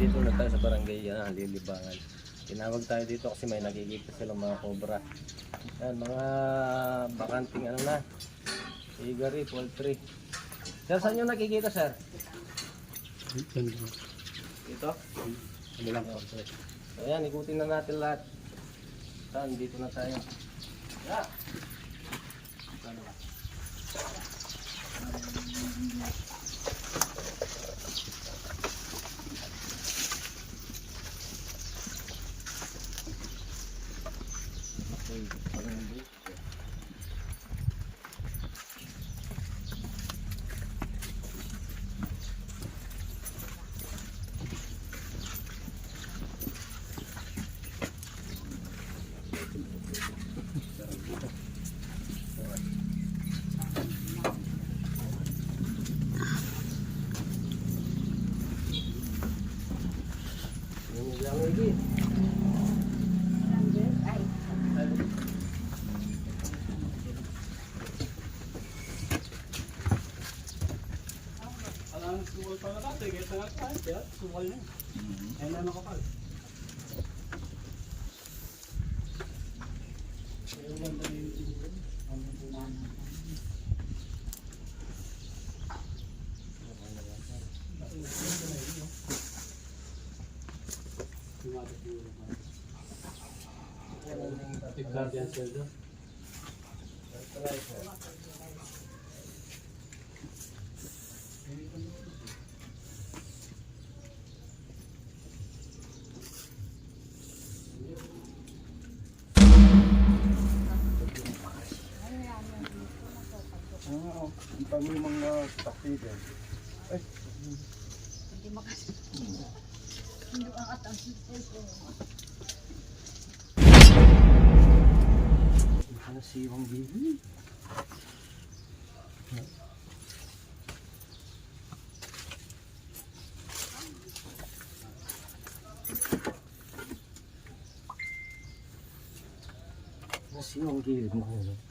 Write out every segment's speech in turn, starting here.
Nandito na tayo sa barangay ah, Lilibangan. Tinawag tayo dito kasi may nakikita silang mga cobra. Yan, mga bakanting ano na. Piggery, poultry. Sir, saan yung nakikita, sir? Dito? Kabilang poultry. So, ayan, ikutin na natin lahat. Saan? Dito na tayo. Yeah. Ano ba? Okay, parang hindi. Yung ilang lagi. Ay, Alam, sukol pa na natin. Kaya tanga tayo. Sukol na. Ayun na nakapal. Ayun lang na yung tinigil. Ang punan. Tignan yan sila doon. Oo, taktigan. Ay, hindi makas... Hindi ang atang ano siwang bibi? Ano siwang gilid mo? Ano?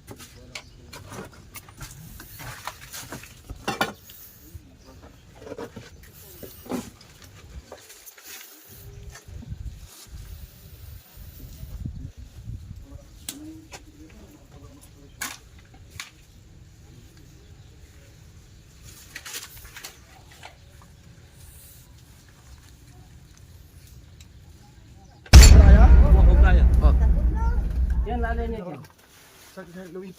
Lalay niya yan. Sa Louis.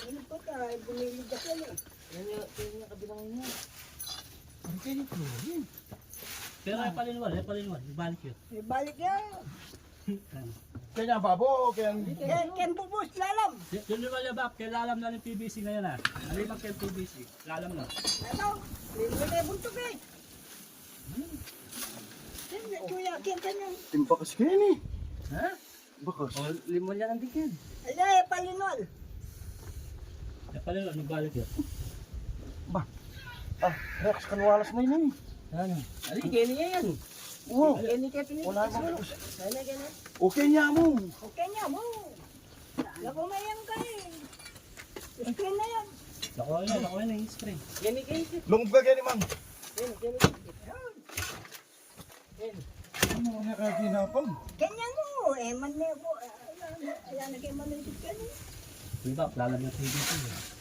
Ano tayo? Bumili ka sila. Yan yung, yan yung kabilang niya. Ang kayo ko yun. Pero ay palinwan, ay palinwan. Ibalik yun. Eh, balik yan. Kaya babo, kaya Ken, Ken Bubus, lalam. Yun yung malabak, kaya lalam na ng PBC ngayon ah. Ano yung kay PBC? Lalam na. Ano? Lili na buntok eh. Hindi, kuya, Ken ka niyan. timbakas kayo ni. Ha? Bakas. O, limon yan ang dikid. Ala, eh, palinol. Ay palinwan, ibalik yun. Ah, Rex, kanwalas na yun eh. Ano? Ali, niya yan. Wow, Kaya ni kaya pinili. wala mo. Sana ganun. Okay niya mo. Okay niya mo. Lako na yan ka eh. Screen na yan. Nakuha yun, nakuha yun yung spray. Yan ni kaya. Lungog ka kayo ni Mang. Yan, yan. Ano mo nakaginapang? Kanya mo. Eh, man na po. Ayan, naging manunod ka niya. Diba, lalam na PBC.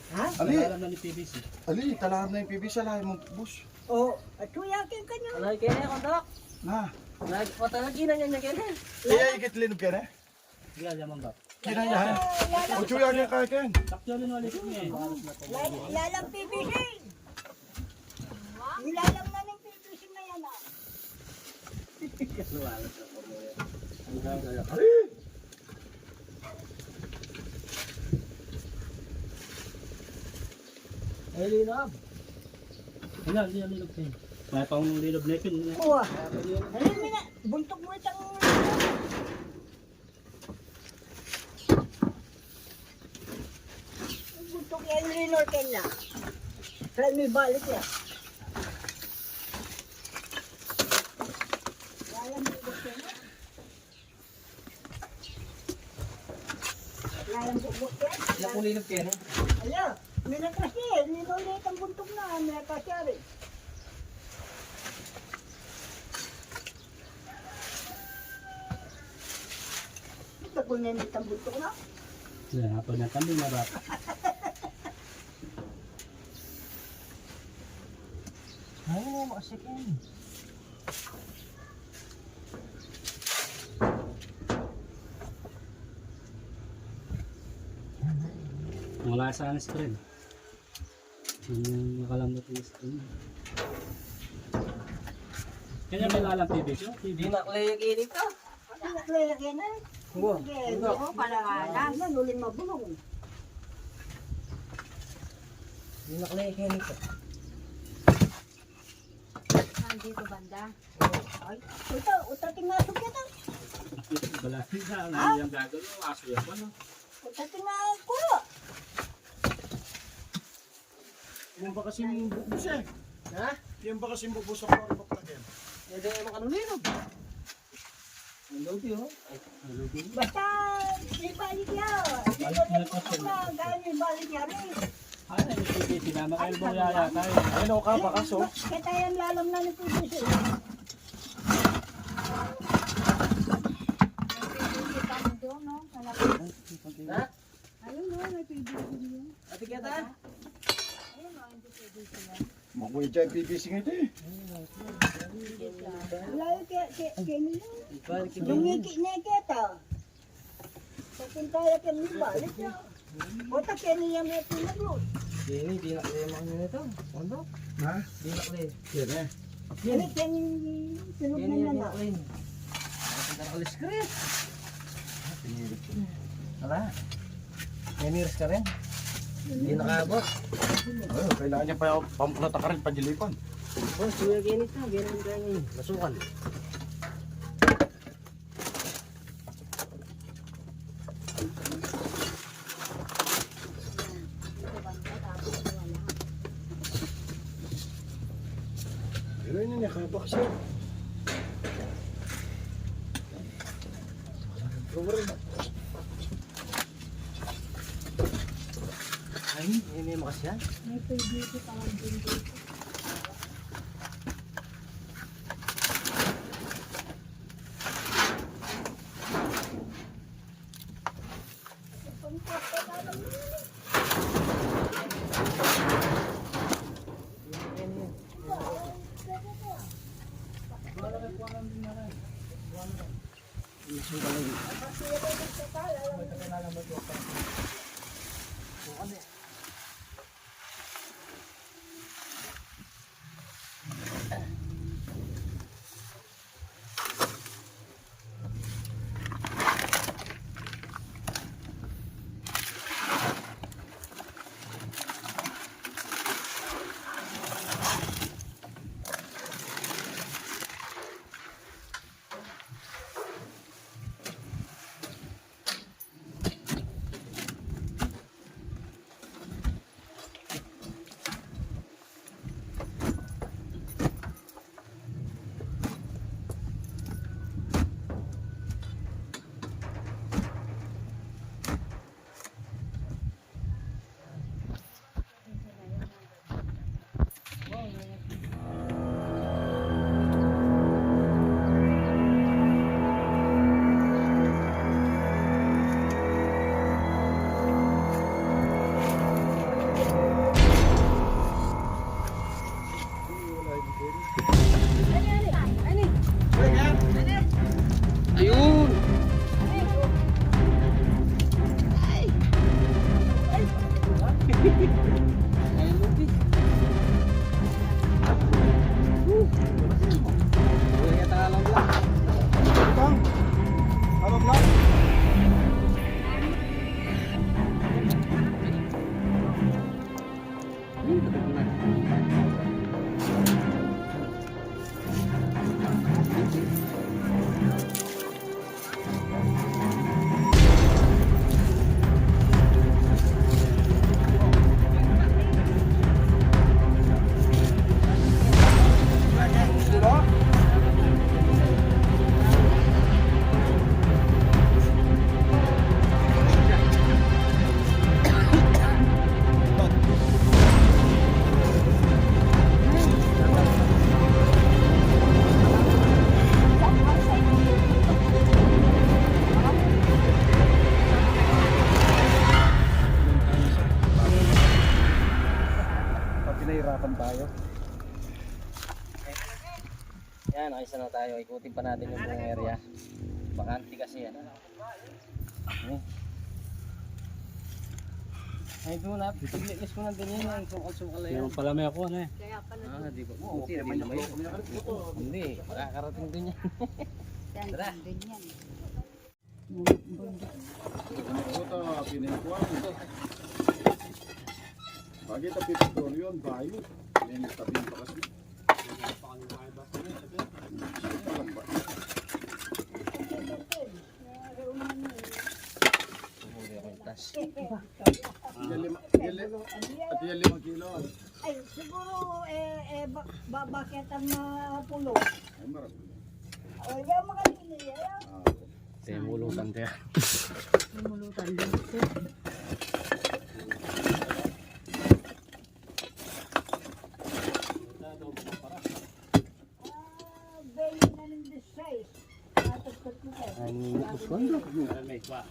Ha? Ali, Lalam na ni PBC. ali, talahan na yung PB sa lahi mong bus. Oo. At kuya, Ken ka niya. Ano kaya niya, kontak? Na, Nagpatalagin na niya niya kaya. kaya ikit linog ka na? Diba, yaman ba? Kina niya ha? O chuya niya kaya kayo. Takyo rin ulit niya eh. Lal- Lalang PBC. Yung lalang na ng PBC na yan ah. Ay, linab. Wala, hindi yan nilog tayo. May pang nilog na yun. Kuha. Ano mo na? Buntok mo itang... Buntok yan sinorkel na. Kaya may balik yan. Kaya mo buksan na. Kaya. Nakulinap kayo, no? Ala, may nakasya eh. Ninulit ang buntok na. May nakasya rin. Ito kung ninulit ang buntok na. Yan, hapon na kami narap. Ay, mo, makasik sa ang screen. Yung nakalambot yung screen. Kanya may lalang TV siya? Hindi na klay kinit ka. Ano naklilagay na? Huwag. Sige, oo, palanganan. Ano, nuling mabulong. Na kinit ka. Nandito banda. Ay, ito, utating ito kita. Wala na, na yung gagawin. Aso yan pa, no? Utating nga ko. Yan ba kasing bubus eh? Ha? Yan ba kasing bubus ang para maplagyan? Hindi na makanulino. Ang lodi, oh. Ay, Basta, may balik yan. Dito na po na, dahil may balik yan eh. Ano yung TV? Sinama kayo mo yaya tayo. Ano ka ba kaso? Kaya tayo ang lalam na ni PBC. Ha? Ayun no, may PBC yun. Ate Keta? Ayun no, hindi PBC yan. Makuha dyan PVC nga ito eh. Wala yung kaya, kaya, kaya niyo. Ibalik yung Yung ngiki na kita. Pagkintaya ka may balik yan. Bota kaya niya may pinaglos. Hindi, hindi na klay mga nito. Ano? Ha? Hindi na klay. Yan eh. Yan kaya sinug Yan na yan, na yan klay. Nakasanda na kalis ka rin. Hindi nakaabot. Ano, kailangan niya pa pamplata ka rin pagilipan. Oh, suya kinit na. Ganyan ganyan. Masukan. Pero yun niya, kabak siya. Ay, hindi may makas yan. May PBC tayo. Ikutin pa natin yung buong area. Bakante kasi yan. Eh. Ay, doon na. Pagliklis ko ng ganyan yan. Sukal-sukal na yan. Yung pala may ako ano eh. Kaya pala Ah, di ba? Buti, di naman yun. Hindi, makakarating din yan. Tara. ganyan. Puta, pinikuan. Bagay ta pipitol yun, bayo. Yan, tabi pa kasi. Bumuli ako yung tas. Yan lima, yan lima, at yan lima kilo. Ay, siguro, eh, eh, ba, ba, bakit ang mga pulo? Ay, marami. O, yung mga niliya, Ah, Tayo mulutan tayo. lumulutan din. Bayo na ng desay. Natagtag ko. Ay, kondo. May kwa.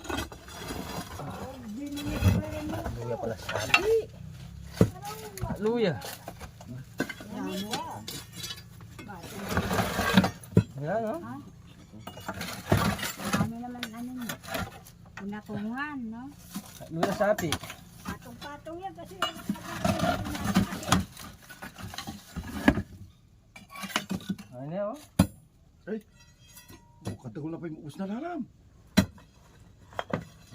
Binili ko pa rin mga Luya pala sabi. Luya. damo. Yan, no? Marami naman ano niya. Pinatungan, no? Luya sapi. Patong-patong yan kasi Ano yan, oh? Bukad na pa yung uus na lalam.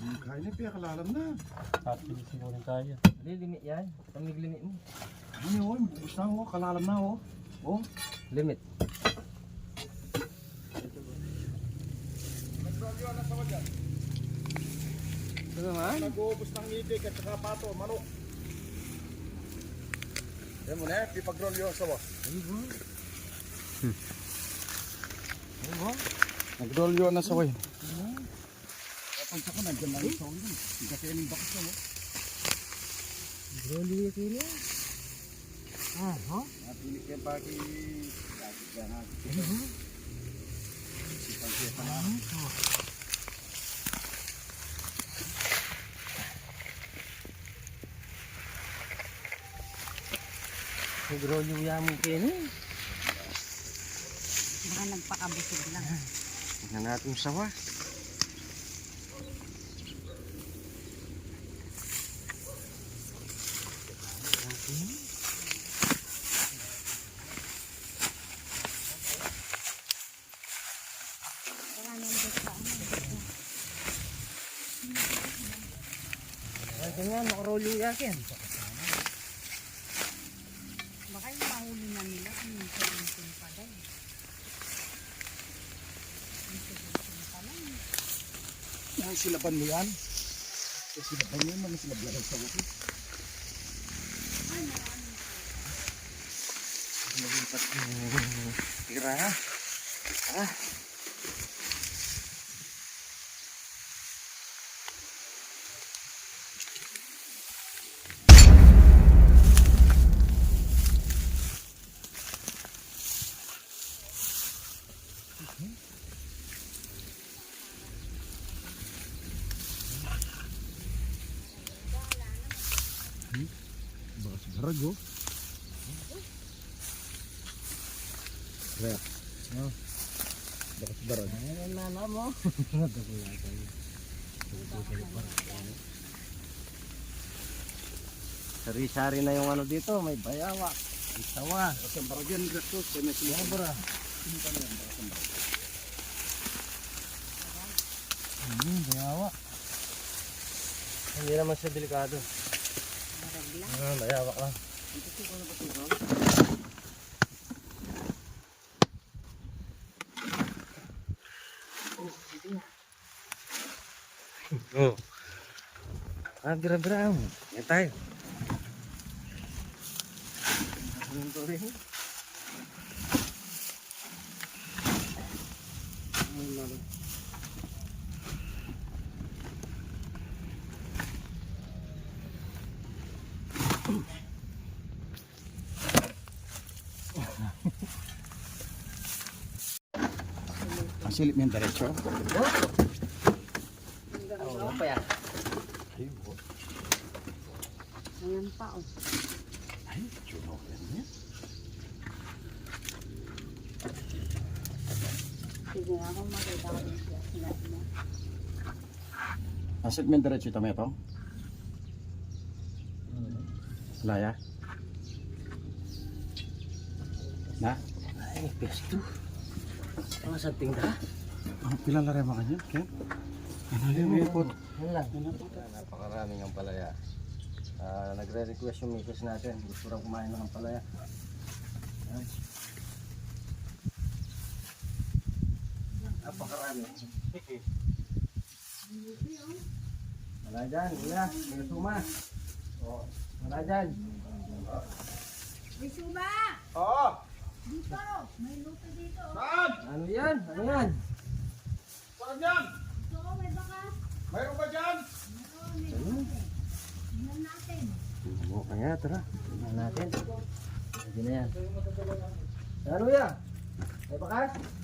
Ang kain na, piya kalalam na. Tapos siguro tayo. Lilimit yan. Pamig limit mo. Ano yun, uus na oh, kalalam na oh. Oh, Limit. Ito naman. nag-uubos ng itik at saka pato, manok. Yan mo na, pipagrol yun sa boss. Nag-roll yun na sa way. Kapag sa ka, nandiyan lang yung yun. Hindi kasi yung bakas na, oh. Broli yung kilo. Ah, ho? Napili kayo pagi. Dati ka natin. Sipag siya pa na. Broli yung yamin kini. Baka nagpakabusog lang. Tingnan natin yung sawa. Wala nang dito sa ano. Ay, ganyan, nakaroli yung yakin. Baka yung mahuli na nila. Ang minsan pa daw. Yan, silaban mo yan. Eh, silaban mo yan, mga silablagan sa wuki. Tira ha. Ah. Bakas barag, oh. Kaya, no? Bakas barag. Ano na mo? Sari-sari na yung ano dito, may bayawa, may sawa. Kasi barag yan. Kaya may silaban. Sobra. Hmm, bayawa. Hindi naman siya delikado. Ah, bayawa lang. Oh. Ah, bira-bira. Yan tayo. Ano to rin? Ang silip yung diretso. Oh, pa yan? Ayan pa, oh. Ay, chuno yan yan. Sige nga kung makita ko din siya. Sinabi mo. Asit men diretso ito ito? Laya? Na? Ay, pesto. Ang sa tingda. Ang pilang lari mga kanya? Ken? Ano yung? Ano lang? Napakaraming ang palaya. Ah, nagre-request yung misis natin. Gusto raw kumain ng ampalaya. Ayan. Napakarami. Wala dyan, kuya. May suma. Oh, wala dyan. May suba! Oo! Dito! May lupa dito. Saan? Ano yan? Ano yan? Saan yan? Ito, may bakas. Mayroon ba dyan? Meron, may lupa. Tingnan natin. Buka nga, tara. Tingnan natin. Pwede na yan. Ano yan? May bakas? Surprise.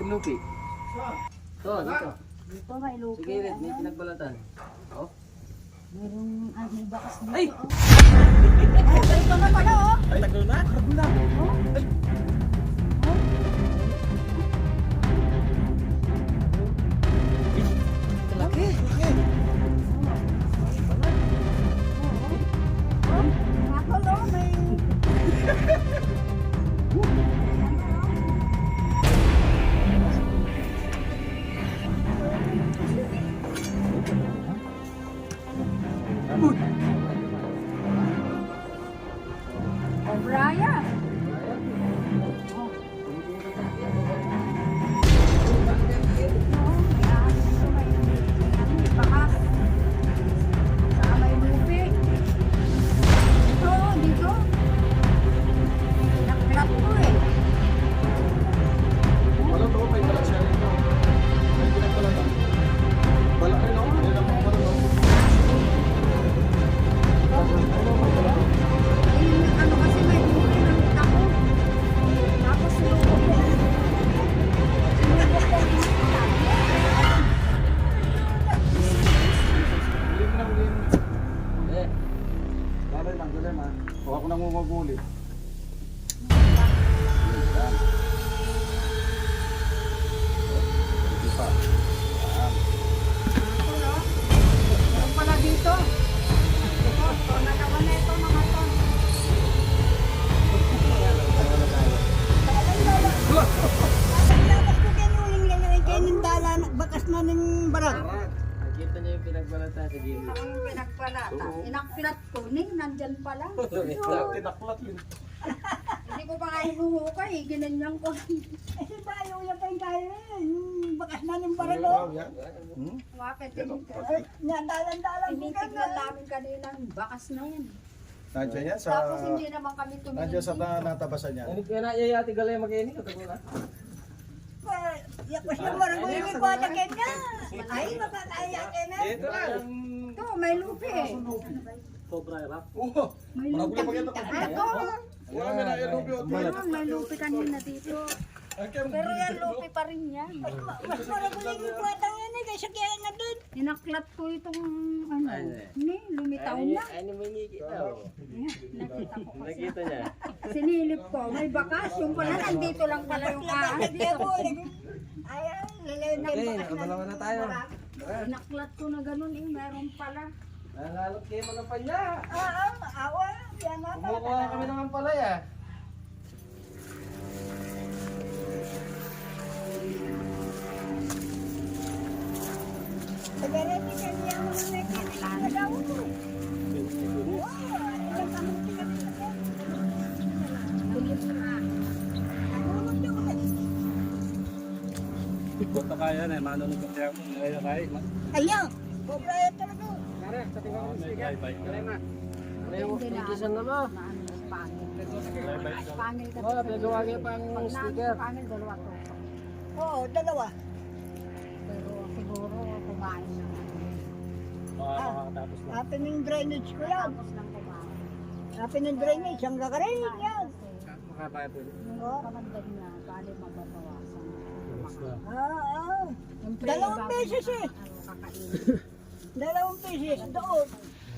Atin, atin lupi. Ito, dito. Dito, may lupa. Sige, Red, may pinagbalatan. Oh. Merong, ah, may bakas dito. Ay! oh. Ay, ito na pala, oh. Ay, taglo na? Taglo na. Ay. Oh, Huwag ako nangunguguli. Bakas na ng barak. Wow, oh. yan. Hmm? Wapit, eh, dalan-dalan ko Tinitignan namin kanina, bakas na yan. Nandiyan yan sa... Tapos hindi naman kami tumingin. Nandiyan sa na- natabasan yan. Ano kaya na iya ati galay mag-ini ka taglo na? Yakos yung marang ini ko na kanya. Ay, makakaya kanya. Ito na. Ito, may lupi eh. Cobra rap. Oo. May lupi. Ito, Wala may na o meron, may lupi kanina dito. Pero Pero yan, lupi pa rin yan. Mas maraguling yung kwatang yan eh, kaysa kaya na doon. Inaklat ko itong ano, ni, lumitaw na. Ay, ni may nakita. Nakita ko kasi. Nakita niya. Sinilip ko, may bakas. Yung pala, nandito lang pala yung. Kaya ko, ayaw, lalayon na yung bakas nakadalawa na tayo. Inaklat ko na ganun eh, meron pala. Nangalot kayo mga panya. Oo, awa, yan na. Kumukuha kami ng ampalaya. Sagarete Punta kaya na, manunod ka kaya. Kaya kaya. Ayaw, cobra yan talaga. Tara, sa May bye bye. Galay ma. Galay mo, pinagkisan na. Maano, pangil. Kasi. Wala, pinagawa niya pang na, sticker. pangil, dalawa to. Oo, dalawa. Kumain na. Baka makakatapos na. Rapin ng drainage ko yan. Tapos lang kumain. Rapin ng drainage, ang gagaling yan. Makakaya po. Oo. Kamagdag na, bali mababawasan. Ah, ah. Siyempre, Dalawang beses eh. Ano, kakainin. Dalawang pieces doon.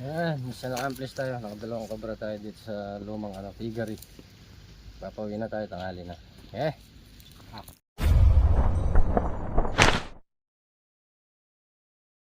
Ayan, isa na-accomplish tayo. Nakadalawang kobra tayo dito sa lumang ano, piggery. Papawin na tayo, tanghali na. Eh,